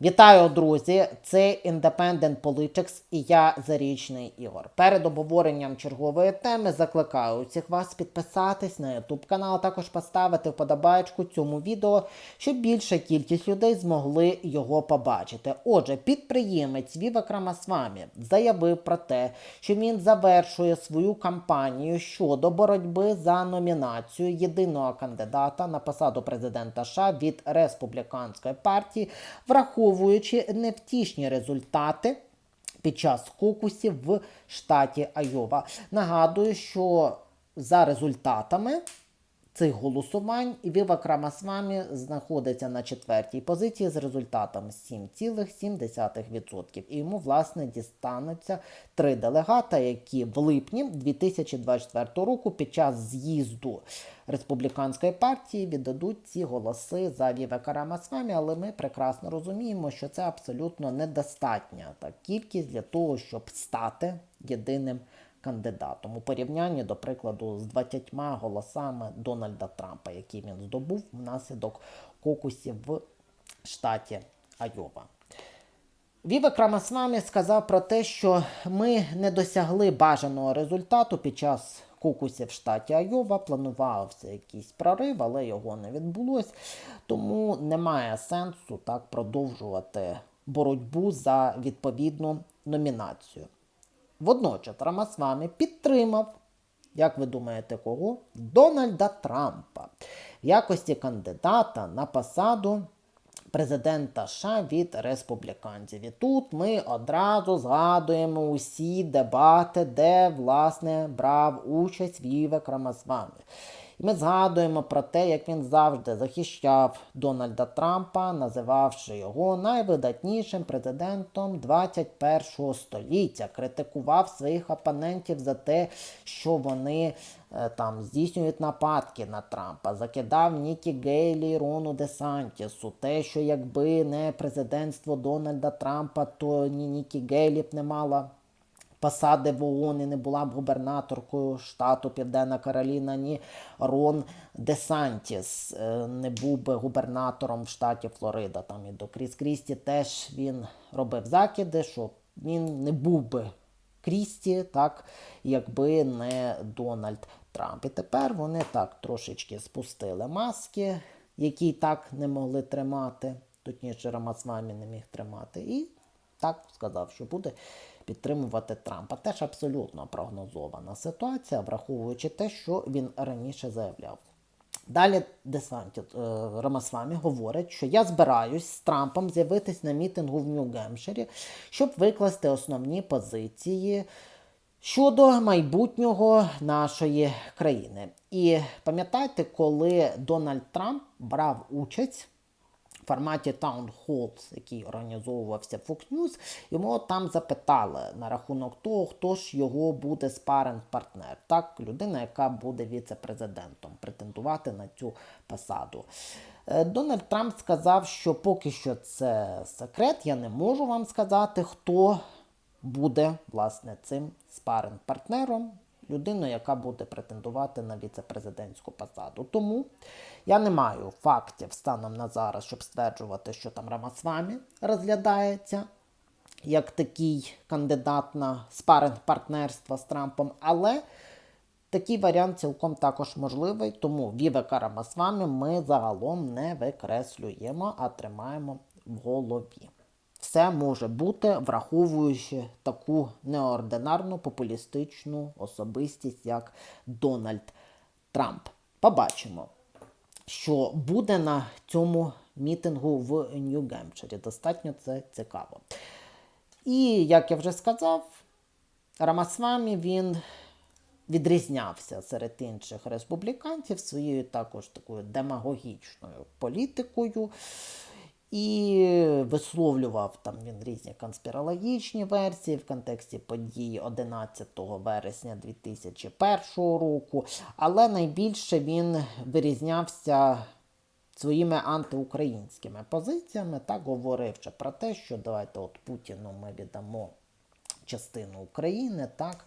Вітаю, друзі! Це Independent Politics і я Зарічний Ігор. Перед обговоренням чергової теми закликаю усіх вас підписатись на YouTube канал, а також поставити вподобайку цьому відео, щоб більша кількість людей змогли його побачити. Отже, підприємець Віва Крамасвамі заявив про те, що він завершує свою кампанію щодо боротьби за номінацію єдиного кандидата на посаду президента США від республіканської партії, враховуючи невтішні результати під час кокусів в штаті Айова. Нагадую, що за результатами цих голосувань Віва Крамасвамі знаходиться на четвертій позиції з результатом 7,7%. І йому, власне, дістануться три делегата, які в липні 2024 року під час з'їзду республіканської партії віддадуть ці голоси за Віве Карамасвамі, але ми прекрасно розуміємо, що це абсолютно недостатня та кількість для того, щоб стати єдиним кандидатом у порівнянні, до прикладу, з 20 голосами Дональда Трампа, які він здобув внаслідок кокусів в штаті Айова. Віва Крамасвамі сказав про те, що ми не досягли бажаного результату під час кокусів в штаті Айова. Планувався якийсь прорив, але його не відбулось. Тому немає сенсу так продовжувати боротьбу за відповідну номінацію. Водночас Рамасвами підтримав, як ви думаєте, кого? Дональда Трампа в якості кандидата на посаду президента США від республіканців. І тут ми одразу згадуємо усі дебати, де, власне, брав участь Вівек Рамасвамі. І ми згадуємо про те, як він завжди захищав Дональда Трампа, називавши його найвидатнішим президентом 21 століття, критикував своїх опонентів за те, що вони е, там здійснюють нападки на Трампа, закидав Нікі Гейлі Рону Де Сантісу, те, що якби не президентство Дональда Трампа, то ні Нікі Гейлі б не мала посади в ООН і не була б губернаторкою штату Південна Кароліна, ні Рон Десантіс е, не був би губернатором в штаті Флорида. Там і до Кріс Крісті теж він робив закиди, що він не був би Крісті, так, якби не Дональд Трамп. І тепер вони так трошечки спустили маски, які так не могли тримати, точніше Рамасвамі не міг тримати. І так сказав, що буде підтримувати Трампа. Теж абсолютно прогнозована ситуація, враховуючи те, що він раніше заявляв. Далі Десанті е, Рамасвамі говорить, що я збираюсь з Трампом з'явитись на мітингу в Нью-Гемпширі, щоб викласти основні позиції щодо майбутнього нашої країни. І пам'ятаєте, коли Дональд Трамп брав участь форматі Town Halls, який організовувався Fox News, йому там запитали на рахунок того, хто ж його буде спарен партнер Так, людина, яка буде віце-президентом, претендувати на цю посаду. Е, Дональд Трамп сказав, що поки що це секрет, я не можу вам сказати, хто буде власне цим спарен партнером людиною, яка буде претендувати на віце-президентську посаду. Тому я не маю фактів станом на зараз, щоб стверджувати, що там Рамасвамі розглядається як такий кандидат на спаринг партнерства з Трампом, але такий варіант цілком також можливий, тому Вівека Рамасвамі ми загалом не викреслюємо, а тримаємо в голові. Все може бути, враховуючи таку неординарну популістичну особистість, як Дональд Трамп. Побачимо, що буде на цьому мітингу в Нью-Гемпширі. Достатньо це цікаво. І, як я вже сказав, Рамасвамі він відрізнявся серед інших республіканців своєю також такою демагогічною політикою. І висловлював там він різні конспірологічні версії в контексті подій 11 вересня 2001 року. Але найбільше він вирізнявся своїми антиукраїнськими позиціями, так говоривши про те, що давайте от Путіну ми віддамо частину України, так.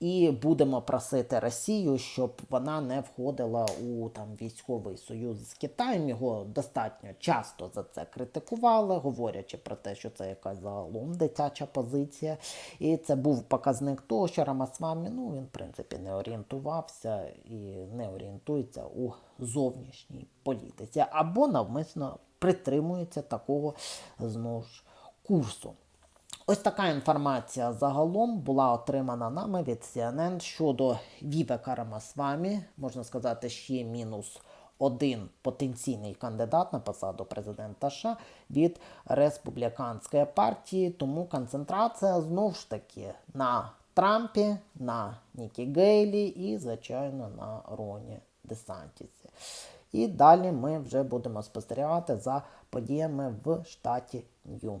І будемо просити Росію, щоб вона не входила у там військовий союз з Китаєм. Його достатньо часто за це критикували, говорячи про те, що це якась загалом дитяча позиція. І це був показник того, що Рамасвамі, ну він в принципі не орієнтувався і не орієнтується у зовнішній політиці, або навмисно притримується такого знову ж курсу. Ось така інформація загалом була отримана нами від CNN щодо Вівека Рамасвамі, можна сказати, ще мінус один потенційний кандидат на посаду президента США від республіканської партії. Тому концентрація знову ж таки на Трампі, на Нікі Гейлі і, звичайно, на Роні Десантісі. І далі ми вже будемо спостерігати за подіями в штаті Нью.